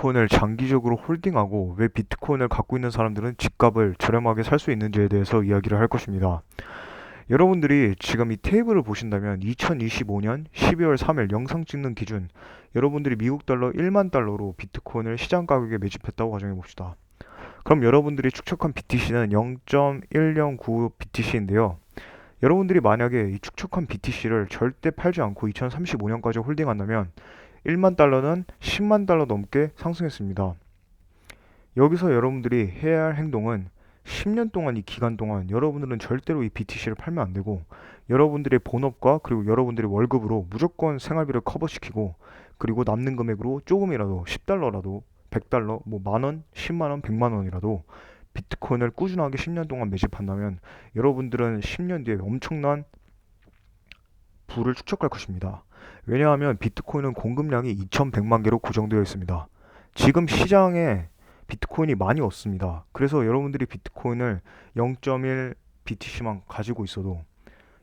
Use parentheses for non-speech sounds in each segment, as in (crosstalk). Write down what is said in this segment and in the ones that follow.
비트코인을 장기적으로 홀딩하고 왜 비트코인을 갖고 있는 사람들은 집값을 저렴하게 살 수 있는지에 대해서 이야기를 할 것입니다. 여러분들이 지금 이 테이블을 보신다면 2025년 12월 3일 영상 찍는 기준 여러분들이 미국 달러 1만 달러로 비트코인을 시장 가격에 매집했다고 가정해 봅시다. 그럼 여러분들이 축적한 BTC는 0.109 BTC인데요. 여러분들이 만약에 이 축적한 BTC를 절대 팔지 않고 2035년까지 홀딩한다면 1만 달러는 10만 달러 넘게 상승했습니다. 여기서 여러분들이 해야 할 행동은 10년 동안 이 기간 동안 여러분들은 절대로 이 BTC를 팔면 안 되고 여러분들의 본업과 그리고 여러분들의 월급으로 무조건 생활비를 커버시키고 그리고 남는 금액으로 조금이라도 10달러라도 100달러, 뭐 만원, 10만원, 100만원이라도 비트코인을 꾸준하게 10년 동안 매집한다면 여러분들은 10년 뒤에 엄청난 부를 축적할 것입니다. 왜냐하면 비트코인은 공급량이 2100만 개로 고정되어 있습니다. 지금 시장에 비트코인이 많이 없습니다. 그래서 여러분들이 비트코인을 0.1 BTC만 가지고 있어도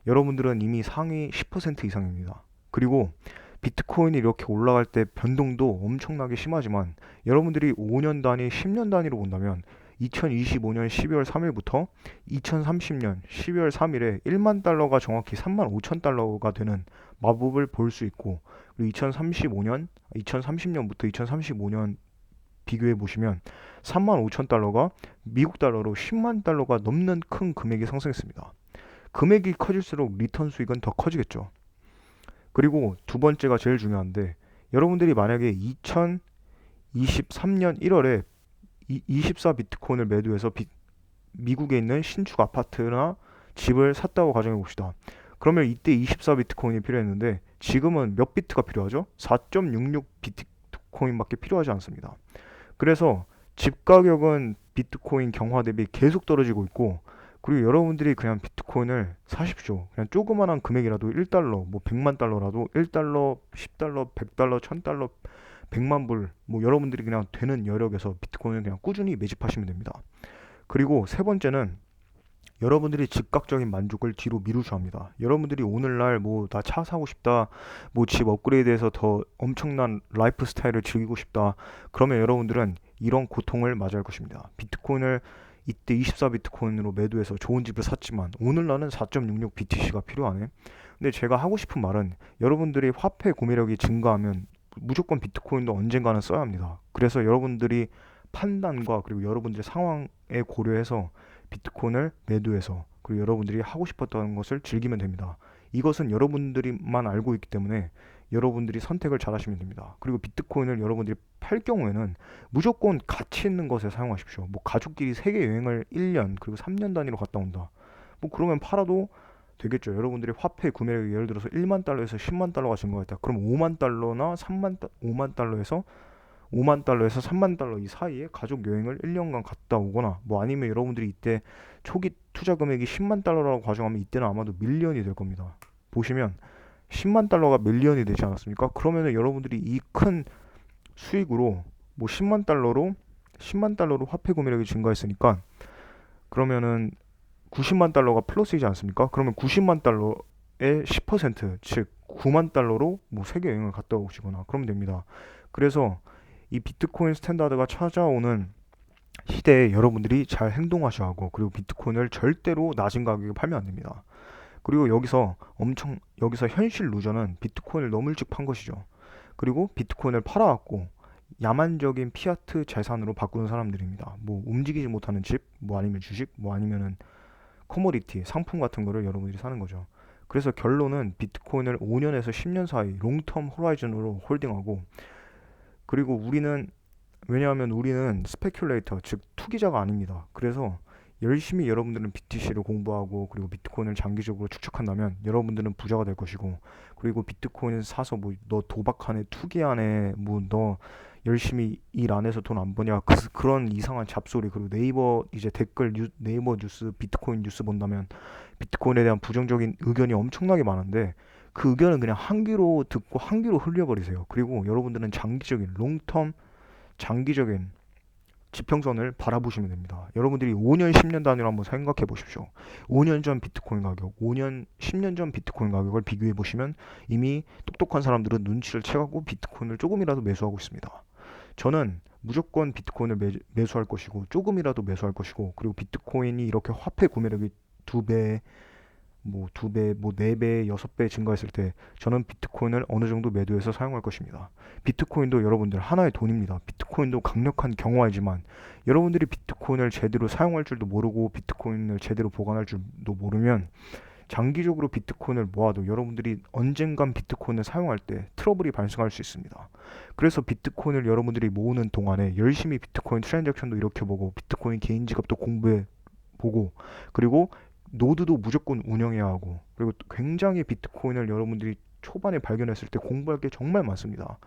여러분들은 이미 상위 10% 이상입니다. 그리고 비트코인이 이렇게 올라갈 때 변동도 엄청나게 심하지만 여러분들이 5년 단위, 10년 단위로 본다면 2025년 12월 3일부터 2030년 12월 3일에 1만 달러가 정확히 3만 5천 달러가 되는 마법을 볼 수 있고 그리고 2035년, 2030년부터 2035년 비교해 보시면 3만 5천 달러가 미국 달러로 10만 달러가 넘는 큰 금액이 상승했습니다. 금액이 커질수록 리턴 수익은 더 커지겠죠. 그리고 두 번째가 제일 중요한데 여러분들이 만약에 2023년 1월에 24 비트코인을 매도해서 비, 미국에 있는 신축 아파트나 집을 샀다고 가정해 봅시다. 그러면 이때 24 비트코인이 필요했는데 지금은 몇 비트가 필요하죠? 4.66 비트코인밖에 필요하지 않습니다. 그래서 집 가격은 비트코인 경화 대비 계속 떨어지고 있고 그리고 여러분들이 그냥 비트코인을 사십시오. 그냥 조그만한 금액이라도 1달러, 뭐 100만 달러라도 1달러, 10달러, 100달러, 1000달러, 100만 불, 뭐 여러분들이 그냥 되는 여력에서 비트코인을 그냥 꾸준히 매집하시면 됩니다. 그리고 세 번째는 여러분들이 즉각적인 만족을 뒤로 미루셔 합니다. 여러분들이 오늘날 뭐 나 차 사고 싶다, 뭐 집 업그레이드해서 더 엄청난 라이프 스타일을 즐기고 싶다. 그러면 여러분들은 이런 고통을 맞이할 것입니다. 비트코인을 이때 24 비트코인으로 매도해서 좋은 집을 샀지만 오늘날은 4.66 BTC가 필요하네. 근데 제가 하고 싶은 말은 여러분들이 화폐 구매력이 증가하면 무조건 비트코인도 언젠가는 써야 합니다. 그래서 여러분들이 판단과 그리고 여러분들의 상황에 고려해서 비트코인을 매도해서 그리고 여러분들이 하고 싶었던 것을 즐기면 됩니다. 이것은 여러분들이만 알고 있기 때문에 여러분들이 선택을 잘 하시면 됩니다. 그리고 비트코인을 여러분들이 팔 경우에는 무조건 가치 있는 것에 사용하십시오. 뭐 가족끼리 세계 여행을 1년 그리고 3년 단위로 갔다 온다. 뭐 그러면 팔아도 되겠죠. 여러분들이 화폐 구매력이 예를 들어서 1만 달러에서 10만 달러가 증가했다. 그럼 5만 달러나 3만 달 5만 달러에서 5만 달러에서 3만 달러 이 사이에 가족 여행을 1년간 갔다 오거나 뭐 아니면 여러분들이 이때 초기 투자 금액이 10만 달러라고 가정하면 이때는 아마도 밀리언이 될 겁니다. 보시면 10만 달러가 밀리언이 되지 않았습니까? 그러면은 여러분들이 이 큰 수익으로 뭐 10만 달러로 10만 달러로 화폐 구매력이 증가했으니까 그러면은 90만 달러가 플러스이지 않습니까? 그러면 90만 달러의 10%, 즉 9만 달러로 뭐 세계 여행을 갔다 오시거나 그러면 됩니다. 그래서 이 비트코인 스탠다드가 찾아오는 시대에 여러분들이 잘 행동하셔야 하고 그리고 비트코인을 절대로 낮은 가격에 팔면 안 됩니다. 그리고 여기서 엄청 여기서 현실 루저는 비트코인을 너무 일찍 판 것이죠. 그리고 비트코인을 팔아갖고 야만적인 피아트 재산으로 바꾸는 사람들입니다. 뭐 움직이지 못하는 집, 뭐 아니면 주식, 뭐 아니면은 커모디티, 상품 같은 거를 여러분들이 사는 거죠. 그래서 결론은 비트코인을 5년에서 10년 사이 롱텀 호라이즌으로 홀딩하고 그리고 우리는 왜냐하면 우리는 스페큘레이터 즉 투기자가 아닙니다. 그래서 열심히 여러분들은 BTC를 공부하고 그리고 비트코인을 장기적으로 축적한다면 여러분들은 부자가 될 것이고 그리고 비트코인을 사서 뭐 너 도박하네 투기하네 뭐 너 열심히 일 안 해서 돈 안 버냐 (laughs) 그, 그런 이상한 잡소리 그리고 네이버 이제 댓글 뉴, 네이버 뉴스 비트코인 뉴스 본다면 비트코인에 대한 부정적인 의견이 엄청나게 많은데 그 의견은 그냥 한 귀로 듣고 한 귀로 흘려버리세요. 그리고 여러분들은 장기적인 롱텀 장기적인 지평선을 바라보시면 됩니다. 여러분들이 5년, 10년 단위로 한번 생각해 보십시오. 5년 전 비트코인 가격, 5년, 10년 전 비트코인 가격을 비교해 보시면 이미 똑똑한 사람들은 눈치를 채갖고 비트코인을 조금이라도 매수하고 있습니다. 저는 무조건 비트코인을 매, 매수할 것이고 조금이라도 매수할 것이고 그리고 비트코인이 이렇게 화폐 구매력이 두 배, 뭐 두 배, 뭐 네 배, 여섯 배 증가했을 때 저는 비트코인을 어느 정도 매도해서 사용할 것입니다. 비트코인도 여러분들 하나의 돈입니다. 비트코인도 강력한 경화이지만 여러분들이 비트코인을 제대로 사용할 줄도 모르고 비트코인을 제대로 보관할 줄도 모르면 장기적으로 비트코인을 모아도 여러분들이 언젠간 비트코인을 사용할 때 트러블이 발생할 수 있습니다. 그래서 비트코인을 여러분들이 모으는 동안에 열심히 비트코인 트랜잭션도 이렇게 보고 비트코인 개인 지갑도 공부해 보고 그리고 노드도 무조건 운영해야 하고 그리고 또 굉장히 비트코인을 여러분들이 초반에 발견했을 때 공부할 게 정말 많습니다.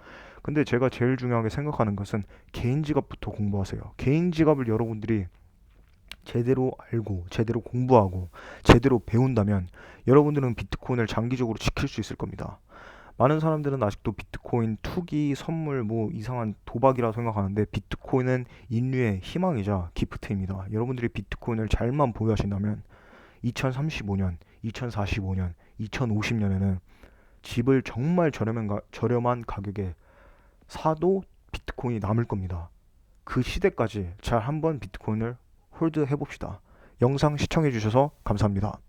근데 제가 제일 중요하게 생각하는 것은 개인 지갑부터 공부하세요. 개인 지갑을 여러분들이 제대로 알고 제대로 공부하고 제대로 배운다면 여러분들은 비트코인을 장기적으로 지킬 수 있을 겁니다. 많은 사람들은 아직도 비트코인 투기, 선물, 뭐 이상한 도박이라 생각하는데 비트코인은 인류의 희망이자 기프트입니다. 여러분들이 비트코인을 잘만 보유하신다면 2035년, 2045년, 2050년에는 집을 정말 저렴한, 가, 저렴한 가격에 사도 비트코인이 남을 겁니다. 그 시대까지 잘 한번 비트코인을 홀드 해 봅시다. 영상 시청해 주셔서 감사합니다.